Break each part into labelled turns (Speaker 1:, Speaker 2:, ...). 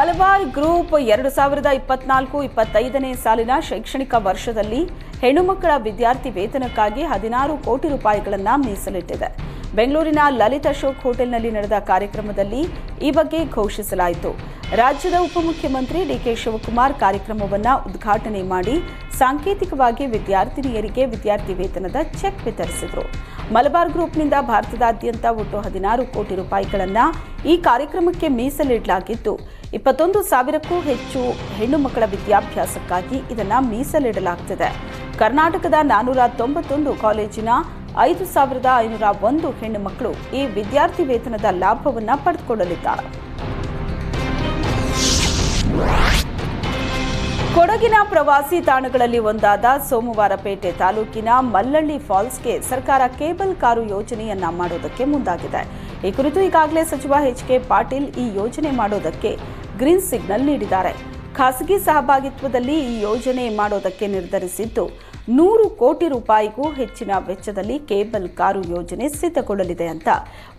Speaker 1: Malabar group ಎರಡು ಸಾವಿರದ ಇಪ್ಪತ್ನಾಲ್ಕು ಇಪ್ಪತ್ತೈದನೇ ಸಾಲಿನ ಶೈಕ್ಷಣಿಕ ವರ್ಷದಲ್ಲಿ ಹೆಣ್ಣುಮಕ್ಕಳ ವಿದ್ಯಾರ್ಥಿ ವೇತನಕ್ಕಾಗಿ ಹದಿನಾರು ಕೋಟಿ ರೂಪಾಯಿಗಳನ್ನು ಮೀಸಲಿಟ್ಟಿದೆ. ಬೆಂಗಳೂರಿನ ಲಲಿತ್ ಅಶೋಕ್ ಹೋಟೆಲ್ನಲ್ಲಿ ನಡೆದ ಕಾರ್ಯಕ್ರಮದಲ್ಲಿ ಈ ಬಗ್ಗೆ ಘೋಷಿಸಲಾಯಿತು. ರಾಜ್ಯದ ಉಪಮುಖ್ಯಮಂತ್ರಿ ಡಿಕೆ ಶಿವಕುಮಾರ್ ಕಾರ್ಯಕ್ರಮವನ್ನು ಉದ್ಘಾಟನೆ ಮಾಡಿ ಸಾಂಕೇತಿಕವಾಗಿ ವಿದ್ಯಾರ್ಥಿನಿಯರಿಗೆ ವಿದ್ಯಾರ್ಥಿ ವೇತನದ ಚೆಕ್ ವಿತರಿಸಿದರು. ಮಲಬಾರ್ ಗ್ರೂಪ್ನಿಂದ ಭಾರತದಾದ್ಯಂತ ಒಟ್ಟು ಹದಿನಾರು ಕೋಟಿ ರೂಪಾಯಿಗಳನ್ನು ಈ ಕಾರ್ಯಕ್ರಮಕ್ಕೆ ಮೀಸಲಿಡಲಾಗಿದ್ದು, ಇಪ್ಪತ್ತೊಂದು ಸಾವಿರಕ್ಕೂ ಹೆಚ್ಚು ಹೆಣ್ಣು ಮಕ್ಕಳ ವಿದ್ಯಾಭ್ಯಾಸಕ್ಕಾಗಿ ಇದನ್ನು ಮೀಸಲಿಡಲಾಗುತ್ತದೆ ಕರ್ನಾಟಕದ ನಾನೂರ ತೊಂಬತ್ತೊಂದು ಕಾಲೇಜಿನ ಐದು ಸಾವಿರದ ಐನೂರ ಒಂದು ಹೆಣ್ಣು ಮಕ್ಕಳು ಈ ವಿದ್ಯಾರ್ಥಿ ವೇತನದ ಲಾಭವನ್ನು ಪಡೆದುಕೊಳ್ಳಲಿದ್ದಾರೆ. ಕೊಡಗಿನ ಪ್ರವಾಸಿ ತಾಣಗಳಲ್ಲಿ ಒಂದಾದ ಸೋಮವಾರಪೇಟೆ ತಾಲೂಕಿನ ಮಲ್ಲಳ್ಳಿ ಫಾಲ್ಸ್ಗೆ ಸರ್ಕಾರ ಕೇಬಲ್ ಕಾರು ಯೋಜನೆಯನ್ನ ಮಾಡೋದಕ್ಕೆ ಮುಂದಾಗಿದೆ. ಈ ಕುರಿತು ಈಗಾಗಲೇ ಸಚಿವ ಎಚ್ ಕೆ ಪಾಟೀಲ್ ಈ ಯೋಜನೆ ಮಾಡೋದಕ್ಕೆ ಗ್ರೀನ್ ಸಿಗ್ನಲ್ ನೀಡಿದ್ದಾರೆ. ಖಾಸಗಿ ಸಹಭಾಗಿತ್ವದಲ್ಲಿ ಈ ಯೋಜನೆ ಮಾಡೋದಕ್ಕೆ ನಿರ್ಧರಿಸಿದ್ದು ನೂರು ಕೋಟಿ ರೂಪಾಯಿಗೂ ಹೆಚ್ಚಿನ ವೆಚ್ಚದಲ್ಲಿ ಕೇಬಲ್ ಕಾರು ಯೋಜನೆ ಸಿದ್ಧಗೊಳ್ಳಲಿದೆ ಅಂತ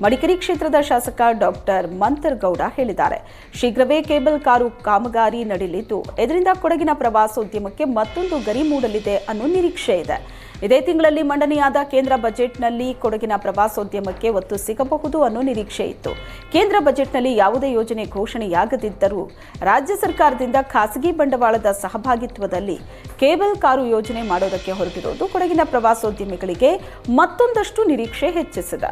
Speaker 1: ಮಡಿಕೇರಿ ಕ್ಷೇತ್ರದ ಶಾಸಕ ಡಾಕ್ಟರ್ ಮಂತರ್ಗೌಡ ಹೇಳಿದ್ದಾರೆ. ಶೀಘ್ರವೇ ಕೇಬಲ್ ಕಾರು ಕಾಮಗಾರಿ ನಡೆಯಲಿದ್ದು, ಇದರಿಂದ ಕೊಡಗಿನ ಪ್ರವಾಸೋದ್ಯಮಕ್ಕೆ ಮತ್ತೊಂದು ಗರಿ ಮೂಡಲಿದೆ ಅನ್ನೋ ನಿರೀಕ್ಷೆ ಇದೆ. ಇದೇ ತಿಂಗಳಲ್ಲಿ ಮಂಡನೆಯಾದ ಕೇಂದ್ರ ಬಜೆಟ್ನಲ್ಲಿ ಕೊಡಗಿನ ಪ್ರವಾಸೋದ್ಯಮಕ್ಕೆ ಒತ್ತು ಸಿಗಬಹುದು ಅನ್ನೋ ನಿರೀಕ್ಷೆ ಇತ್ತು. ಕೇಂದ್ರ ಬಜೆಟ್ನಲ್ಲಿ ಯಾವುದೇ ಯೋಜನೆ ಘೋಷಣೆಯಾಗದಿದ್ದರೂ ರಾಜ್ಯ ಸರ್ಕಾರದಿಂದ ಖಾಸಗಿ ಬಂಡವಾಳದ ಸಹಭಾಗಿತ್ವದಲ್ಲಿ ಕೇಬಲ್ ಕಾರು ಯೋಜನೆ ಮಾಡೋದಕ್ಕೆ ಹೊರಟಿರುವುದು ಕೊಡಗಿನ ಪ್ರವಾಸೋದ್ಯಮಿಗಳಿಗೆ ಮತ್ತೊಂದಷ್ಟು ನಿರೀಕ್ಷೆ ಹೆಚ್ಚಿಸಿದೆ.